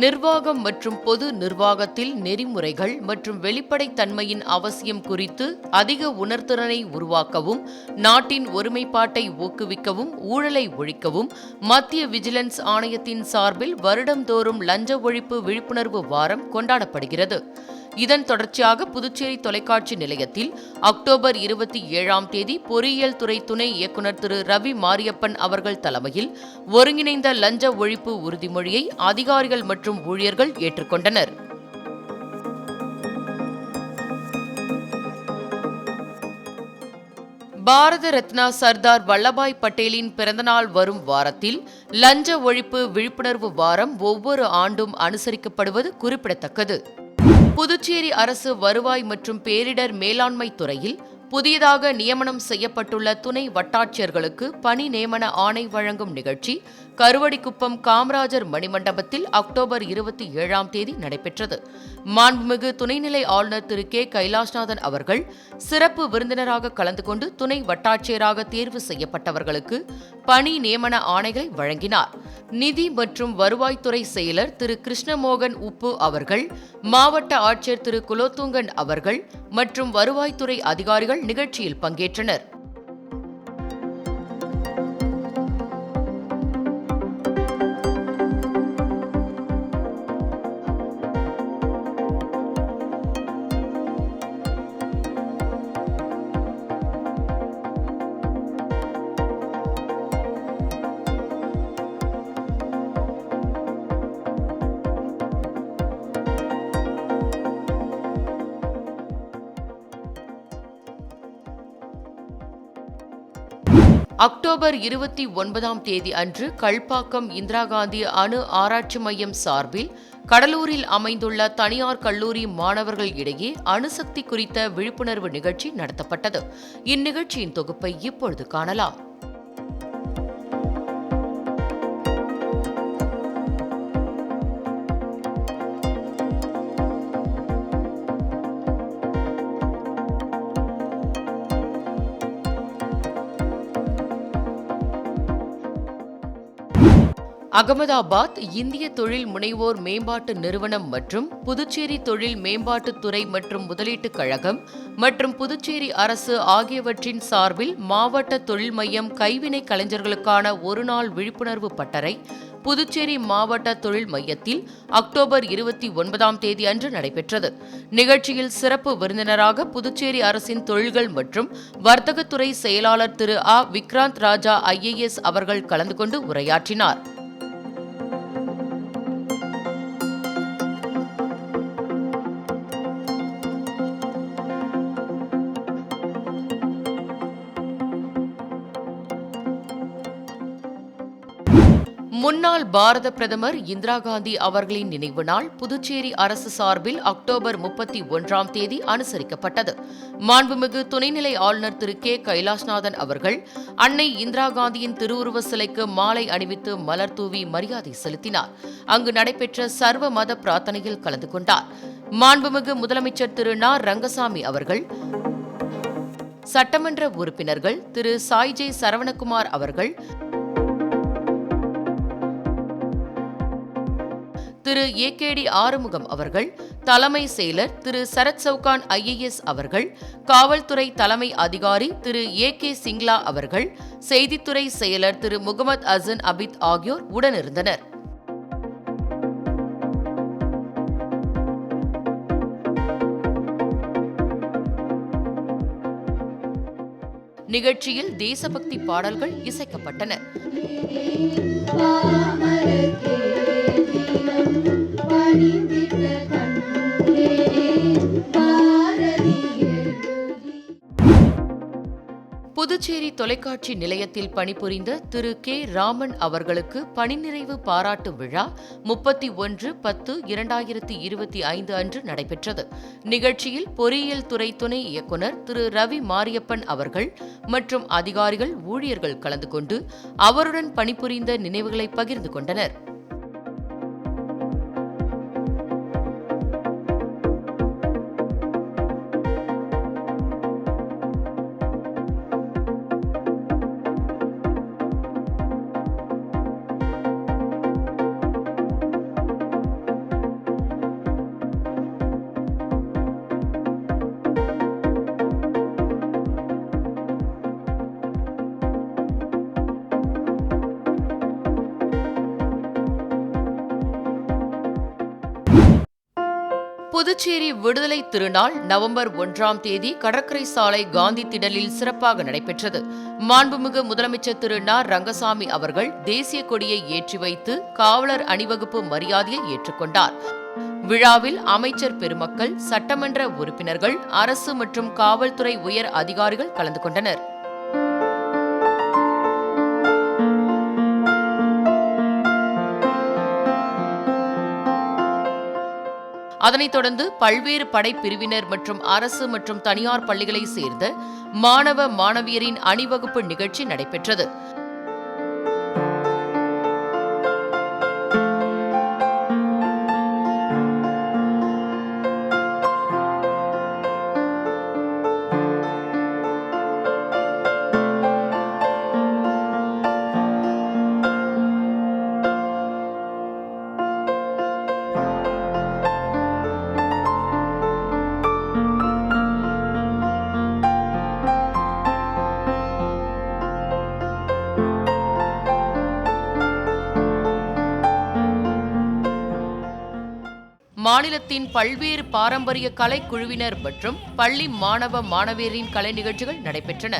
நிர்வாகம் மற்றும் பொது நிர்வாகத்தில் நெறிமுறைகள் மற்றும் வெளிப்படைத்தன்மையின் அவசியம் குறித்து அதிக உணர்திறனை உருவாக்கவும் நாட்டின் ஒருமைப்பாட்டை ஊக்குவிக்கவும் ஊழலை ஒழிக்கவும் மத்திய விஜிலன்ஸ் ஆணையத்தின் சார்பில் வருடந்தோறும் லஞ்ச ஒழிப்பு விழிப்புணர்வு வாரம் கொண்டாடப்படுகிறது. இதன் தொடர்ச்சியாக புதுச்சேரி தொலைக்காட்சி நிலையத்தில் அக்டோபர் இருபத்தி ஏழாம் தேதி பொறியியல் துறை துணை இயக்குநர் திரு. ரவி மாரியப்பன் அவர்கள் தலைமையில் ஒருங்கிணைந்த லஞ்ச ஒழிப்பு உறுதிமொழியை அதிகாரிகள் மற்றும் ஊழியர்கள் ஏற்றுக்கொண்டனர். பாரத ரத்னா சர்தார் வல்லபாய் பட்டேலின் பிறந்தநாள் வரும் வாரத்தில் லஞ்ச ஒழிப்பு விழிப்புணர்வு வாரம் ஒவ்வொரு ஆண்டும் அனுசரிக்கப்படுவது குறிப்பிடத்தக்கது. புதுச்சேரி அரசு வருவாய் மற்றும் பேரிடர் மேலாண்மை துறையில் புதியதாக நியமனம் செய்யப்பட்டுள்ள துணை வட்டாட்சியர்களுக்கு பணி நியமன ஆணை வழங்கும் நிகழ்ச்சி கருவடிக்குப்பம் காமராஜர் மணிமண்டபத்தில் அக்டோபர் இருபத்தி ஏழாம் தேதி நடைபெற்றது. மாண்புமிகு துணைநிலை ஆளுநர் திரு. கே. கைலாஷ்நாதன் அவர்கள் சிறப்பு விருந்தினராக கலந்து கொண்டு துணை வட்டாட்சியராக தேர்வு செய்யப்பட்டவர்களுக்கு பணி நியமன ஆணைகளை வழங்கினார். நிதி மற்றும் வருவாய்த்துறை செயலர் திரு. கிருஷ்ணமோகன் உப்பு அவர்கள் மாவட்ட ஆட்சியர் திரு. குலோத்துங்கன் அவர்கள் மற்றும் வருவாய்த்துறை அதிகாரிகள் நிகழ்ச்சியில் பங்கேற்றனர். அக்டோபர் இருபத்தி ஒன்பதாம் தேதி அன்று கல்பாக்கம் இந்திரா காந்தி அணு ஆராய்ச்சி மையம் சார்பில் கடலூரில் அமைந்துள்ள தனியார் கல்லூரி மாணவர்கள் இடையே அணுசக்தி குறித்த விழிப்புணர்வு நிகழ்ச்சி நடத்தப்பட்டது. இந்நிகழ்ச்சியின் தொகுப்பை இப்பொழுது காணலாம். அகமதாபாத் இந்திய தொழில் முனைவோர் மேம்பாட்டு நிறுவனம் மற்றும் புதுச்சேரி தொழில் மேம்பாட்டுத் துறை மற்றும் முதலீட்டுக் கழகம் மற்றும் புதுச்சேரி அரசு ஆகியவற்றின் சார்பில் மாவட்ட தொழில் மையம் கைவினை கலைஞர்களுக்கான ஒருநாள் விழிப்புணர்வு பட்டறை புதுச்சேரி மாவட்ட தொழில் மையத்தில் அக்டோபர் இருபத்தி ஒன்பதாம் தேதி அன்று நடைபெற்றது. நிகழ்ச்சியில் சிறப்பு விருந்தினராக புதுச்சேரி அரசின் தொழில்கள் மற்றும் வர்த்தகத்துறை செயலாளர் திரு ஆ. விக்ராந்த் ராஜா ஐஏஎஸ் அவர்கள் கலந்து கொண்டு உரையாற்றினார். முன்னாள் பாரத பிரதமர் இந்திரா காந்தி அவர்களின் நினைவு நாள் புதுச்சேரி அரசு சார்பில் அக்டோபர் முப்பத்தி ஒன்றாம் தேதி அனுசரிக்கப்பட்டது. மாண்புமிகு துணைநிலை ஆளுநர் திரு கே. கைலாஷ்நாதன் அவர்கள் அன்னை இந்திரா காந்தியின் திருவுருவ சிலைக்கு மாலை அணிவித்து மலர் தூவி மரியாதை செலுத்தினார். அங்கு நடைபெற்ற சர்வ மத பிரார்த்தனையில் கலந்து கொண்டார். மாண்புமிகு முதலமைச்சர் திரு நா. ரங்கசாமி அவர்கள் சட்டமன்ற உறுப்பினர்கள் திரு சாய்ஜே சரவணகுமார் அவர்கள் Thiru A K T Arumugam அவர்கள் தலைமை செயலர் திரு சரத் சவுகான் ஐஏஎஸ் அவர்கள் காவல்துறை தலைமை அதிகாரி திரு ஏ கே சிங்லா அவர்கள் செய்தித்துறை செயலர் திரு முகமது அசன் அபித் ஆகியோர் உடனிருந்தனர். நிகழ்ச்சியில் தேசபக்தி பாடல்கள் இசைக்கப்பட்டன. புதுச்சேரி தொலைக்காட்சி நிலையத்தில் பணிபுரிந்த திரு. கே. ராமன் அவர்களுக்கு பணிநிறைவு பாராட்டு விழா முப்பத்தி ஒன்று பத்து இரண்டாயிரத்தி இருபத்தி ஐந்து அன்று நடைபெற்றது. நிகழ்ச்சியில் பொறியியல் துறை துணை இயக்குநர் திரு. ரவி மாரியப்பன் அவர்கள் மற்றும் அதிகாரிகள் ஊழியர்கள் கலந்து கொண்டு அவருடன் பணிபுரிந்த நினைவுகளை பகிர்ந்து கொண்டனர். புதுச்சேரி விடுதலை திருநாள் நவம்பர் ஒன்றாம் தேதி கடற்கரை சாலை காந்தி திடலில் சிறப்பாக நடைபெற்றது. மாண்புமிகு முதலமைச்சர் திரு ந. ரங்கசாமி அவர்கள் தேசிய கொடியை ஏற்றி வைத்து காவலர் அணிவகுப்பு மரியாதையை ஏற்றுக்கொண்டார். விழாவில் அமைச்சர் பெருமக்கள் சட்டமன்ற உறுப்பினர்கள் அரசு மற்றும் காவல்துறை உயர் அதிகாரிகள் கலந்து கொண்டனர். அதனைத் தொடர்ந்து பல்வேறு படைப்பிரிவினர் மற்றும் அரசு மற்றும் தனியார் பள்ளிகளை சேர்ந்த மாணவ மாணவியரின் அணிவகுப்பு நிகழ்ச்சி நடைபெற்றது. மாநிலத்தின் பல்வேறு பாரம்பரிய கலைக்குழுவினர் மற்றும் பள்ளி மாணவ மாணவியரின் கலை நிகழ்ச்சிகள் நடைபெற்றன.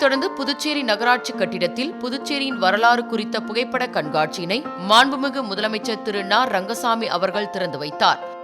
இதனைத் தொடர்ந்து புதுச்சேரி நகராட்சி கட்டிடத்தில் புதுச்சேரியின் வரலாறு குறித்த புகைப்பட கண்காட்சியினை மாண்புமிகு முதலமைச்சர் திரு நா. ரங்கசாமி அவர்கள் திறந்து வைத்தார்.